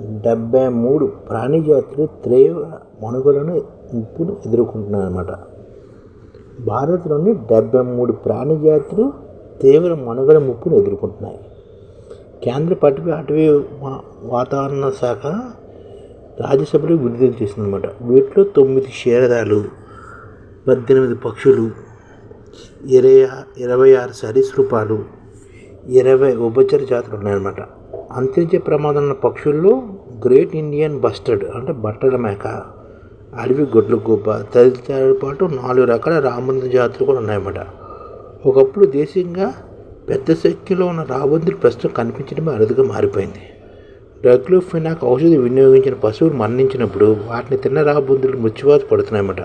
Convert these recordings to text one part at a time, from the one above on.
డెబ్బై మూడు ప్రాణి జాతులు తీవ్ర మనుగడను ముప్పును ఎదుర్కొంటున్నాయి అన్నమాట భారత్లోని డెబ్బై మూడు ప్రాణి జాతులు తీవ్ర మనుగడ ముప్పును ఎదుర్కొంటున్నాయి. కేంద్ర పటవీ అటవీ వా- వాతావరణ శాఖ రాజ్యసభలో విడుదల చేసిందన్నమాట. వీటిలో తొమ్మిది క్షీరదాలు పద్దెనిమిది పక్షులు ఇరవై ఇరవై ఆరు సరీసృపాలు ఇరవై ఉభచర జాతులు ఉన్నాయన్నమాట. అంతరించే ప్రమాదం ఉన్న పక్షుల్లో గ్రేట్ ఇండియన్ బస్టర్డ్ అంటే బట్టల మేక అడవి గొడ్లు గుబ్బ తదితర పాటు నాలుగు రకాల రాబందు జాతులు కూడా ఉన్నాయన్నమాట. ఒకప్పుడు దేశీయంగా పెద్ద సంఖ్యలో ఉన్న రాబందులు ప్రస్తుతం కనిపించడమే అరుదుగా మారిపోయింది. డగ్లోఫినాక్ ఔషధి వినియోగించిన పశువులు మరణించినప్పుడు వాటిని తిన్న రాబందులు మృత్యువాత పడుతున్నాయన్నమాట.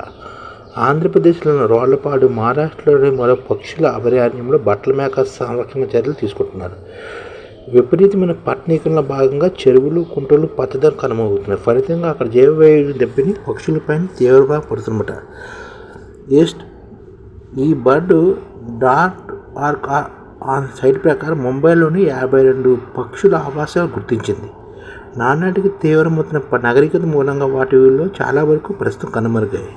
ఆంధ్రప్రదేశ్లోని రోళ్ళపాడు మహారాష్ట్రలోని మరో పక్షుల అభయారణ్యంలో బట్టల మేక సంరక్షణ చర్యలు తీసుకుంటున్నారు. విపరీతమైన పట్టణీకరణలో భాగంగా చెరువులు కుంటలు పచ్చదనం కనుమవుతున్నాయి ఫలితంగా అక్కడ జీవ వైవిధ్యం దెబ్బని పక్షులపైన తీవ్రంగా పడుతుందన్నమాట. East e bird dot org on site ప్రకారం ముంబైలోని యాభై రెండు పక్షుల ఆవాసాలు గుర్తించింది. నానాటికి తీవ్రమవుతున్న నాగరికత మూలంగా వాటిలో చాలా వరకు ప్రస్తుతం కనుమరుగాయి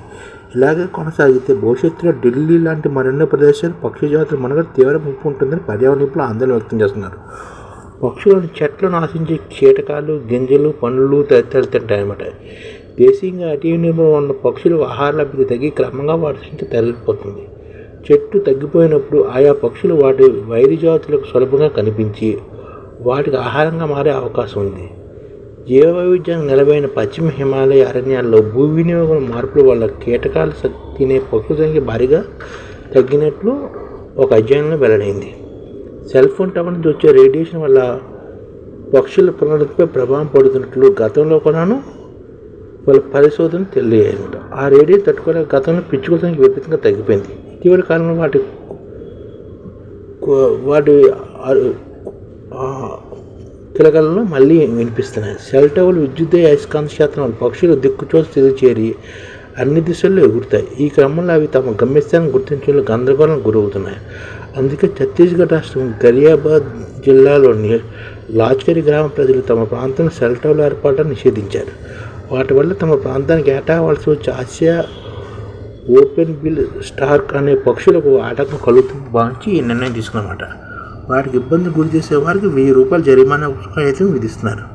ఇలాగే కొనసాగితే భవిష్యత్తులో ఢిల్లీ లాంటి మరెన్నో ప్రదేశాలు పక్షి జాతులు మనగా తీవ్ర ముప్పు ఉంటుందని పర్యావరణ నిపుణులు ఆందోళన వ్యక్తం చేస్తున్నారు. పక్షులను చెట్లను ఆశించే కీటకాలు గింజలు పండ్లు తదితరాలు తింటాయన్నమాట. దేశీయంగా అటవీ నిర్మాణం ఉన్న పక్షులు ఆహార లభ్యత తగ్గి క్రమంగా వాటి సంఖ్య తరలిపోతుంది. చెట్టు తగ్గిపోయినప్పుడు ఆయా పక్షులు వాటి వైరి జాతులకు సులభంగా కనిపించి వాటికి ఆహారంగా మారే అవకాశం ఉంది. జీవ వైవిధ్యానికి నిలవైన పశ్చిమ హిమాలయ అరణ్యాల్లో భూ వినియోగం మార్పుల వల్ల కీటకాలు తినే పక్షుల సంఖ్య భారీగా తగ్గినట్లు ఒక అధ్యయనంలో వెల్లడైంది. సెల్ ఫోన్ టవర్ నుంచి వచ్చే రేడియేషన్ వల్ల పక్షుల ప్రణాళికపై ప్రభావం పడుతున్నట్లు గతంలో కూడాను వాళ్ళ పరిశోధన తెలియజేయనమాట ఆ రేడియేషన్ తట్టుకోలేక గతంలో పిచ్చుకల సంఖ్య విపరీతంగా తగ్గిపోయింది. ఇటీవల కాలంలో వాటి వాటి అరు- కిలకలలో మళ్ళీ వినిపిస్తున్నాయి. సెల్ టవర్లు విద్యుత్ అయస్కాంత శాతం పక్షులు దిక్కుచోటు స్థితి చేరి అన్ని దిశల్లో ఎగురుతాయి. ఈ క్రమంలో అవి తమ గమ్యస్థానం గుర్తించడంలో గందరగోళం గురవుతున్నాయి. అందుకే ఛత్తీస్గఢ్ రాష్ట్రం గరియాబాద్ జిల్లాలోని లాచ్కరి గ్రామ ప్రజలు తమ ప్రాంతంలో సెల్ టవర్ల ఏర్పాటును నిషేధించారు. వాటి వల్ల తమ ప్రాంతానికి ఏటావలసి వచ్చే ఆసియా ఓపెన్ బిల్ స్టార్క్ అనే పక్షులకు ఆటంకం కలుగుతుంది భావించి ఈ నిర్ణయం తీసుకున్నమాట. వాటికి ఇబ్బంది గురి చేసే వారికి వెయ్యి రూపాయలు జరిమానా అయితే విధిస్తున్నారు.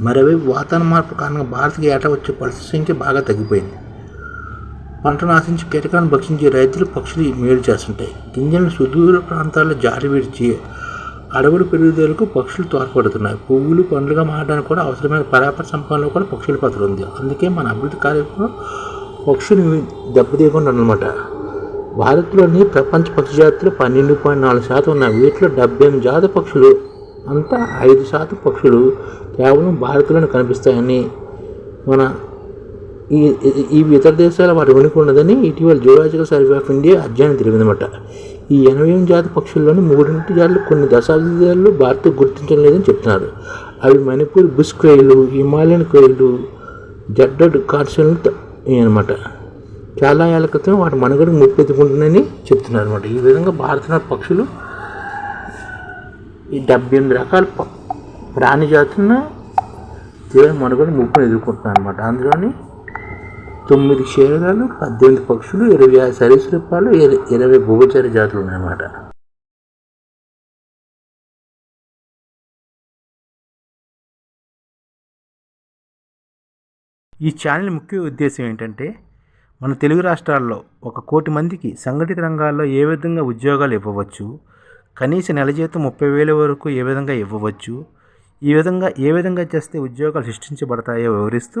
మరోవైపు వాతావరణ మార్పు కారణంగా భారత్కి ఏటా వచ్చే పరిస్థితి సంఖ్య బాగా తగ్గిపోయింది. పంటను ఆశించి కీటకాలను భక్షించే రైతులు పక్షులు మేలు చేస్తుంటాయి. గింజలను సుదూర ప్రాంతాల్లో జారి విడిచి అడవుల పెరుగుదలకు పక్షులు తోడ్పడుతున్నాయి. పువ్వులు పండ్లుగా మారడానికి కూడా అవసరమైన పరాపర సంపాదనలో కూడా పక్షుల పాత్ర ఉంది. అందుకే మన అభివృద్ధి కార్యక్రమం పక్షులు దెబ్బతీయకుండా అన్నమాట భారత్లోని ప్రపంచ పక్షి జాతులు పన్నెండు పాయింట్ నాలుగు శాతం ఉన్నాయి. వీటిలో డెబ్బై ఎనిమిది జాతి పక్షులు అంతా ఐదు శాతం పక్షులు కేవలం భారత్లోనే కనిపిస్తాయని మన ఈ ఈ- ఇతర దేశాల వాటి ఉనికి ఉన్నదని ఇటీవల జియోలాజికల్ సర్వే ఆఫ్ ఇండియా అధ్యయనం తెలిపిందన్నమాట. ఈ ఎనభై ఎనిమిది జాతి పక్షుల్లోని మూడింటి జాతులు కొన్ని దశాబ్దాలు భారత్ గుర్తించడం లేదని చెప్తున్నారు. అవి మణిపూర్ బుష్ క్రేయులు హిమాలయన్ క్రేయులు జడ్డడ్ కార్సన్లు అనమాట చాలా ఏళ్ళ క్రితం వాటి మనుగడ ముప్పెత్తుకుంటుందని చెప్తున్నారు అనమాట ఈ విధంగా భారతీయ పక్షులు ఈ డెబ్బై ఎనిమిది రకాల ప- ప్రాణి జాతులను తీవ్ర మనుగడ ముప్పును ఎదుర్కొంటున్నారు అనమాట అందులోని తొమ్మిది క్షీరదాలు పద్దెనిమిది పక్షులు ఇరవై ఆరు సరీసృపాలు ఇరవై భూచర జాతులు ఉన్నాయన్నమాట ఈ ఛానల్ ముఖ్య ఉద్దేశం ఏంటంటే మన తెలుగు రాష్ట్రాల్లో ఒక కోటి మందికి సంఘటిత రంగాల్లో ఏ విధంగా ఉద్యోగాలు ఇవ్వవచ్చు కనీస నెల జీతం ముప్పై వేల వరకు ఏ విధంగా ఇవ్వవచ్చు ఈ విధంగా ఏ విధంగా చేస్తే ఉద్యోగాలు సృష్టించబడతాయో వివరిస్తూ